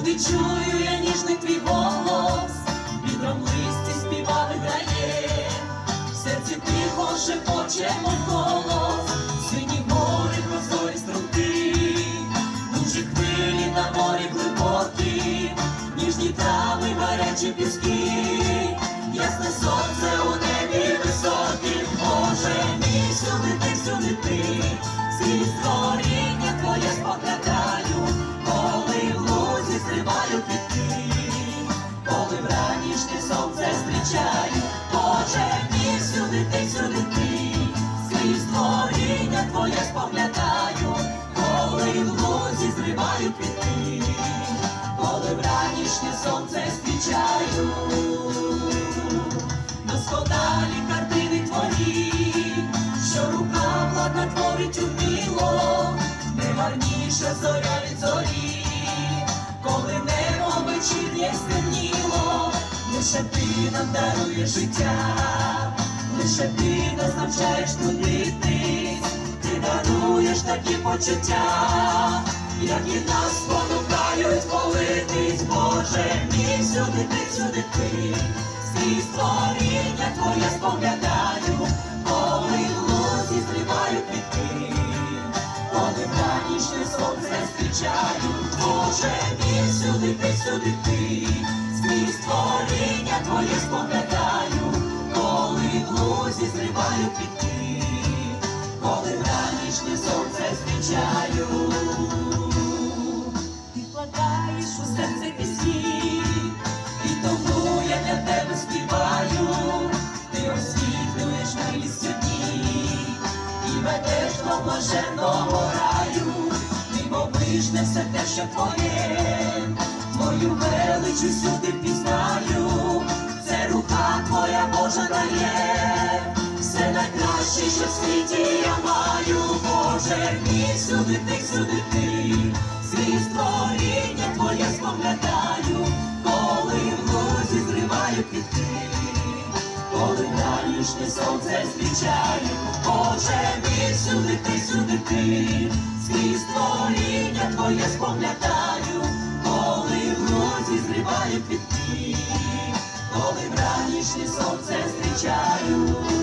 Завжди чую я ніжний твій голос, вітром листі співали грає, в серці тихо шепоче мов голос, сині гори прозорі струнки, Дужі хвилі на морі глибокі, ніжні трави, гарячі піски, ясне сонце у небі високім, Боже мій, всюди ти, всюди ти, скрізь створіння твоє споглядаю, твоє споглядаю, коли в лузі зриваю квітки, коли вранішнє сонце зустрічаю, досконалі картини твої, що рука владна творить уміло, не гарніша зоря від зорі, коли небо вечірнє стемніло, лише ти нам даруєш життя, лише ти нас навчаєш трудитись, ти такі почуття, які нас спонукають молитись, Боже, мій всюди ти, всюди ти, скрізь створіння твоє споглядаю, коли в лузі зриваю квітки, коли вранішнє сонце зустрічаю, Боже, мій всюди ти, всюди ти, скрізь створіння твоє споглядаю, коли в лузі зриваю квітки, зустрічаю. Ти вкладаєш у серце пісні, і тому я для тебе співаю, ти освітлюєш милістю дні, і ведеш до блаженного раю, дивовижне все те, що твоє, твою велич усюди пізнаю, це рука твоя Божа дає, все найкраще, що в світі я маю, Боже, мій всюди ти, всюди ти, скрізь створіння твоє споглядаю, коли в лузі зриваю квітки, коли ранішнє сонце зустрічаю, Боже, мій всюди ти, всюди ти, скрізь створіння твоє споглядаю, коли в лузі зриваю квітки, коли вранішнє сонце зустрічаю.